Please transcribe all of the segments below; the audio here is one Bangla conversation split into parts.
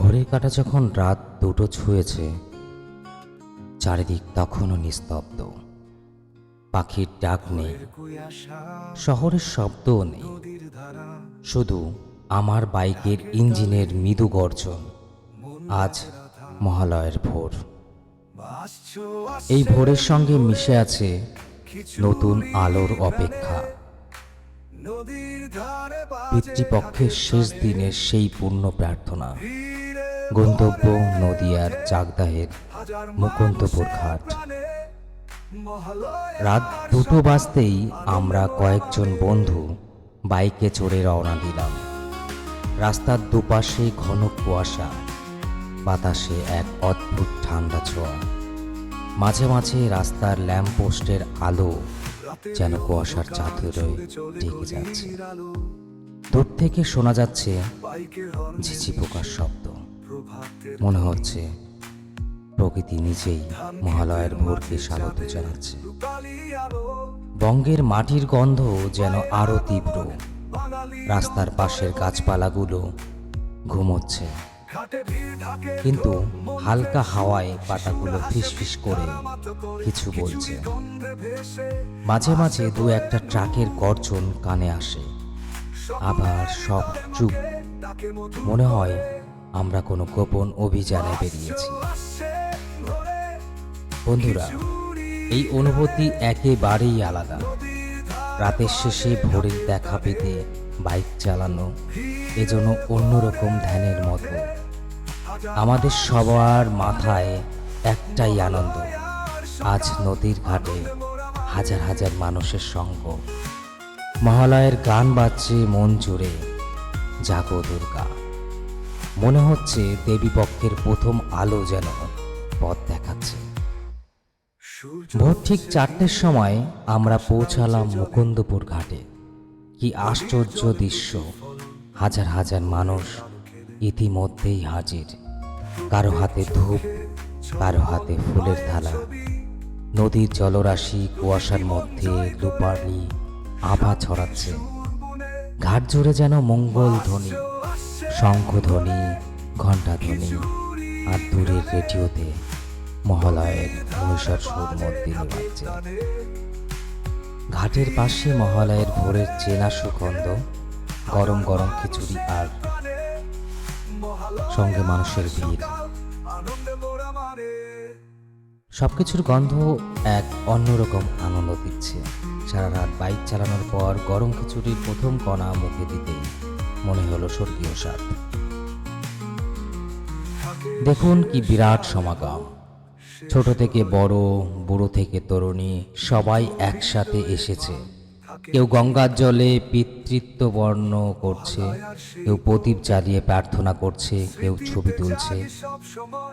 ঘড়ির কাটা যখন রাত দুটো ছুঁয়েছে, চারিদিক তখনও নিস্তব্ধ। পাখির ডাক নেই, শহরের শব্দও নেই, শুধু আমার বাইকের ইঞ্জিনের মৃদু গর্জন আজ মহালয়ের ভোর। এই ভোরের সঙ্গে মিশে আছে নতুন আলোর অপেক্ষা। পিতৃপক্ষের শেষ দিনের সেই পূর্ণ প্রার্থনা। গন্তব্য নদিয়ার চাকদাহের মুকুন্দপুর ঘাট। রাত দুটো বাজতেই আমরা কয়েকজন বন্ধু বাইকে চড়ে রওনা দিলাম। রাস্তার দুপাশে ঘন কুয়াশা, বাতাসে এক অদ্ভুত ঠান্ডা ছোঁয়া। মাঝে মাঝে রাস্তার ল্যাম্পপোস্টের আলো যেন কুয়াশার চাদরে ঢেকে যাচ্ছে। দূর থেকে শোনা যাচ্ছে ঝিঝি পোকার শব্দ। মনে হচ্ছে প্রকৃতি নিজেই মহালয়ের ভোরকে স্বাগত জানাচ্ছে। বঙ্গের মাটির গন্ধ যেন আরও তীব্র। রাস্তার পাশের গাছপালাগুলো ঘুমোচ্ছে। কিন্তু হালকা হাওয়ায় পাতাগুলো ফিসফিস করে কিছু বলছে। মাঝে মাঝে দু একটা ট্রাকের গর্জন কানে আসে। আবার সব চুপ। মনে হয় আমরা কোনো গোপন অভিযানে বেরিয়েছি। বন্ধুরা, এই অনুভূতি একেবারেই আলাদা। রাতের শেষে ভোরের দেখা পেতে বাইক চালানো এজন্য অন্যরকম ধ্যানের মতো। আমাদের সবার মাথায় একটাই আনন্দ, আজ নদীর ঘাটে হাজার হাজার মানুষের সঙ্গ। মহালয়ের গান বাজছে মন জুড়ে, জাগো দুর্গা। মনে হচ্ছে দেবী পক্ষের প্রথম আলো যেন পথ দেখাচ্ছে। ভোর ঠিক চারটের সময় আমরা পৌঁছালাম মুকুন্দপুর ঘাটে। কি আশ্চর্য দৃশ্য। হাজার হাজার মানুষ ইতিমধ্যেই হাজির। কারও হাতে ধূপ কারও হাতে ফুলের থালা। নদীর জলরাশি কুয়াশার মধ্যে দুপালি আভা ছড়াচ্ছে। ঘাট জুড়ে যেন মঙ্গল ধ্বনি। শঙ্খধ্বনি, ঘণ্টাধ্বনি আর দূরের রেডিওতে মহালয়ের মহিষার সুর মধ্যে বাজছে ঘাটের পাশে মহালয়ের ভোরের চেনা সুগন্ধ, গরম গরম খিচুড়ি আর সঙ্গে মানুষের ভিড়। সবকিছুর গন্ধ এক অন্যরকম আনন্দ দিচ্ছে। সারা রাত বাইক চালানোর পর গরম খিচুড়ির প্রথম কণা মুখে দিতেই মনে হলো স্বর্গীয় স্বাদ। দেখুন কি বিরাট সমাগম। ছোট থেকে বড়, বুড়ো থেকে তরুণী, সবাই একসাথে এসেছে। কেউ গঙ্গার জলে পিতৃত্ব বর্ণ করছে, কেউ প্রদীপ জ্বালিয়ে প্রার্থনা করছে, কেউ ছবি তুলছে।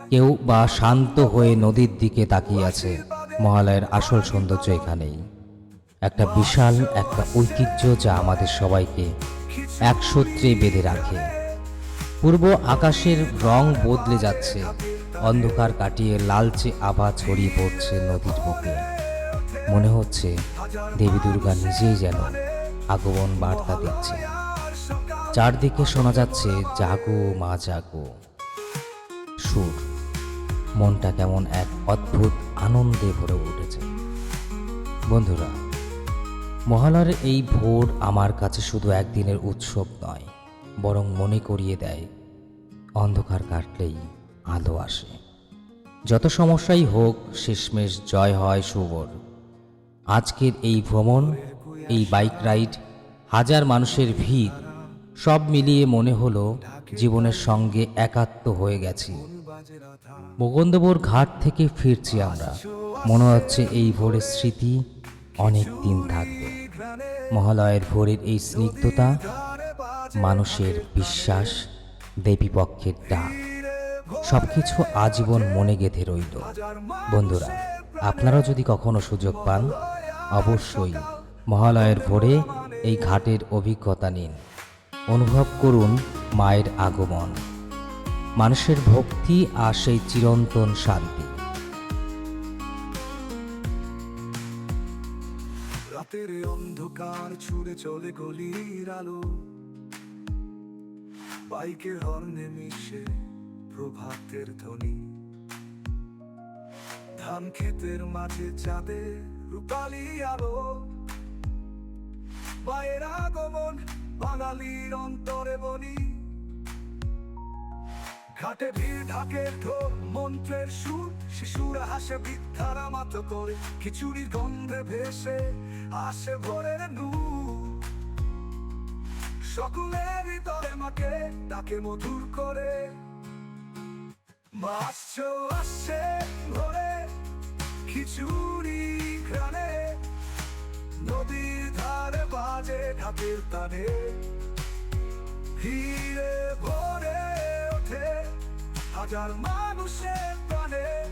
কেউ বা শান্ত হয়ে নদীর দিকে তাকিয়ে আছে, মহালয়ের আসল সৌন্দর্য এখানেই। একটা বিশাল, একটা ঐতিহ্য যা আমাদের সবাইকে একসূত্রে বেঁধে রাখে। পূর্ব আকাশের রং বদলে যাচ্ছে। অন্ধকার কাটিয়ে লালচে আভা ছড়িয়ে পড়ছে নদীর বুকে। মনে হচ্ছে দেবী দুর্গা নিজেই যেন আগমন বার্তা দিচ্ছে। চারদিকে শোনা যাচ্ছে, জাগো মা, জাগো। সুর। মনটা কেমন এক অদ্ভুত আনন্দে ভরে উঠেছে। বন্ধুরা মহালয়ের এই ভোর আমার কাছে শুধু একদিনের উৎসব নয়, বরং মনে করিয়ে দেয়, অন্ধকার কাটলেই আলো আসে। যত সমস্যাই হোক, শেষমেশ জয় হয় শুভর আজকের এই ভ্রমণ, এই বাইক রাইড, হাজার মানুষের ভিড়, সব মিলিয়ে মনে হলো জীবনের সঙ্গে একাত্ম হয়ে গেছি। মুকুন্দপুর ঘাট থেকে ফিরছি আমরা। মনে হচ্ছে এই ভোরের স্মৃতি অনেক দিন থাকবে। মহালয়ের ভোরের এই স্নিগ্ধতা, মানুষের বিশ্বাস, দেবীপক্ষের ডাক, সবকিছু আজীবন মনে গেঁথে রইল। বন্ধুরা আপনারাও যদি কখনো সুযোগ পান, অবশ্যই মহালয়ের ভোরে এই ঘাটের অভিজ্ঞতা নিন। অনুভব করুন মায়ের আগমন। মানুষের ভক্তি আর সেই চিরন্তন শান্তি। রাতের অন্ধকার ছুড়ে চলে গলির আলো। বাইকের হর্নে মিশে প্রভাতের ধ্বনি। ধান ক্ষেতের মাঝে চাঁদে রূপালি আলো। মায়ের আগমন বাঙালির অন্তরে বনি। ঘাটে ভিড়, ঢাকের ঢোল, মন্ত্রের সুর, শিশুরা হাসে, বৃদ্ধারা মাত করে, খিচুড়ির গন্ধে ভেসে আসে ভোরের সকলের হৃদয়ে মাকে তাকে মধুর করে। মাছ আসছে খিচুড়ি ঘ্রাণে। নদীর ধারে বাজে ঢাকের তানে। ভিড়ে ভরে হাজার মানুষের প্রাণে,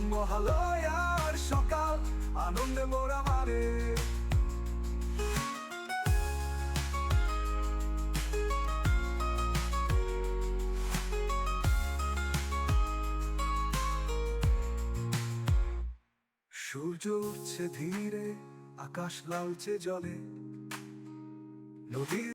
মহালয়ার সকাল, আনন্দে মোরা মানে। সূর্য উঠছে ধীরে, আকাশ লালচে জলে। নদীর